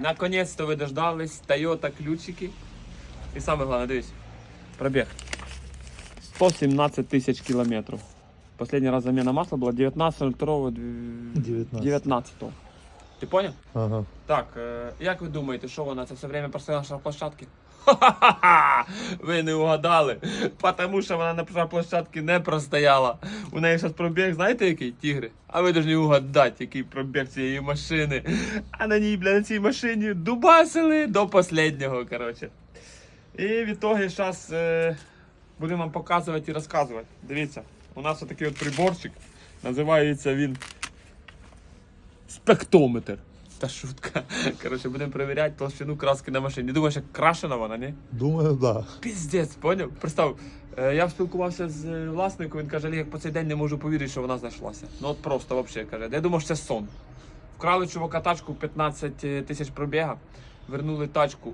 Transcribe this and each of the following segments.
Наконец-то ви дождались. Toyota ключики. І саме головне, дивись. Пробіг. 117 тисяч кілометрів. Последний раз заміна масла була 19.02. 19. 19. Ти поняв? Ага. Так, е, як ви думаєте, що вона це все время простояла на шахплощадці? Ха-ха-ха! Ви не угадали, тому що вона на шахплощадці не простояла. У неї зараз пробіг, знаєте який? Тігри? А ви повинні угадати, який пробіг цієї машини. А на ній, бля, на цій машині дубасили до останнього, коротше. І в ітогі зараз е, будемо вам показувати і розказувати. Дивіться, у нас отакий от приборчик. Називається він спектометр. Та шутка. Коротше, будемо перевіряти толщину краски на машині. Думаєш, як крашена вона, ні? Думаю, да. Піздець, поняв? Представ, е, я спілкувався з е, власником, він каже, Олег, по цей день не можу повірити, що вона знайшлася. Ну от просто взагалі каже. Я думав, що це сон. Вкрали чувака тачку 15 тисяч пробіга, вернули тачку.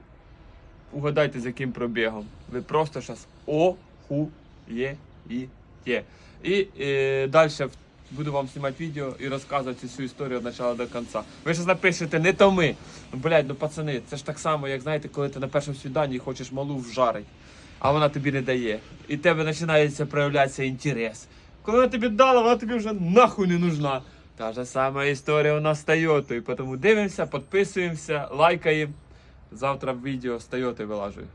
Угадайте, з яким пробігом. Ви просто зараз охуєєте. І е, далі буду вам знімати відео і розказувати всю історію від початку до кінця. Ви ж напишете, не то ми. Блядь, ну пацани, це ж так само, як знаєте, коли ти на першому свіданні хочеш малу вжарити, а вона тобі не дає. І в тебе починається проявлятися інтерес. Коли вона тобі дала, вона тобі вже нахуй не нужна. Та ж сама історія у нас з Тойотою. Тому дивимося, підписуємося, лайкаємо. Завтра відео з Тойоти вилажую.